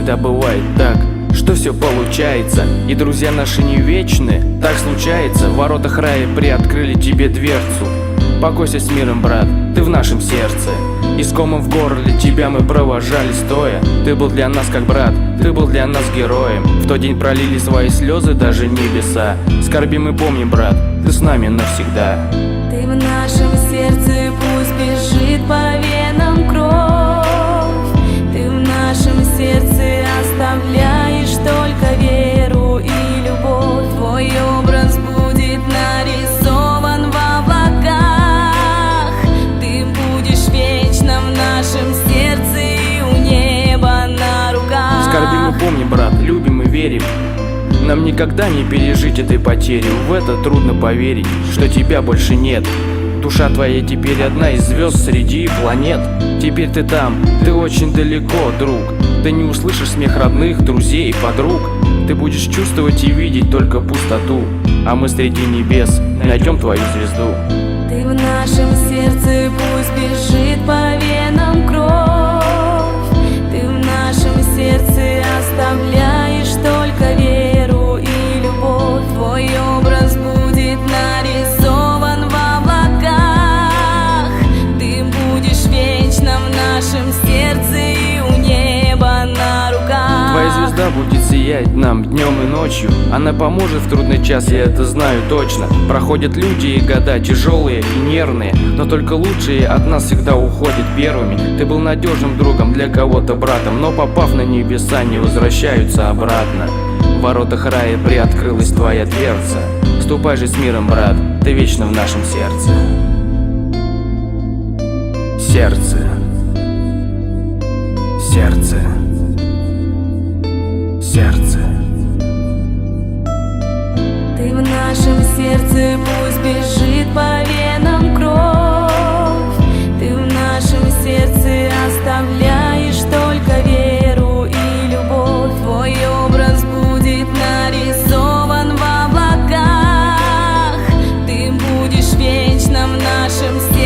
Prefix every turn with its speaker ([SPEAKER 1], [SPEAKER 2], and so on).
[SPEAKER 1] всегда бывает так что все получается. И друзья наши не вечны Так случается. В воротах рая приоткрыли тебе дверцу. Покойся с миром, брат, ты в нашем сердце. Искомом в горле тебя мы провожали стоя. Ты был для нас как брат, ты был для нас героем. В тот день пролили свои слезы даже небеса. Скорбим и помним, брат, ты с нами навсегда.
[SPEAKER 2] Ты в нашем сердце, пусть бежит по
[SPEAKER 1] Скорбим и помним, брат, любим и верим. Нам никогда не пережить этой потери. В это трудно поверить, что тебя больше нет. Душа твоя теперь одна из звезд среди планет. Теперь ты там, ты очень далеко, друг. Ты не услышишь смех родных, друзей, подруг. Ты будешь чувствовать и видеть только пустоту. А мы среди небес найдем твою звезду.
[SPEAKER 2] Ты в нашем сердце, пусть нашем сердце и у неба на руках.
[SPEAKER 1] Твоя звезда будет сиять нам днем и ночью. Она поможет в трудный час, я это знаю точно. Проходят люди и года тяжелые и нервные. Но только лучшие от нас всегда уходят первыми. Ты был надежным другом для кого-то братом Но попав на небеса не возвращаются обратно. В воротах рая приоткрылась твоя дверца. Ступай же с миром, брат, ты вечно в нашем сердце. Сердце
[SPEAKER 2] нашем сердце, пусть бежит по венам кровь. Ты в нашем сердце оставляешь только веру и любовь. Твой образ будет нарисован в облаках. Ты будешь вечно в нашем сердце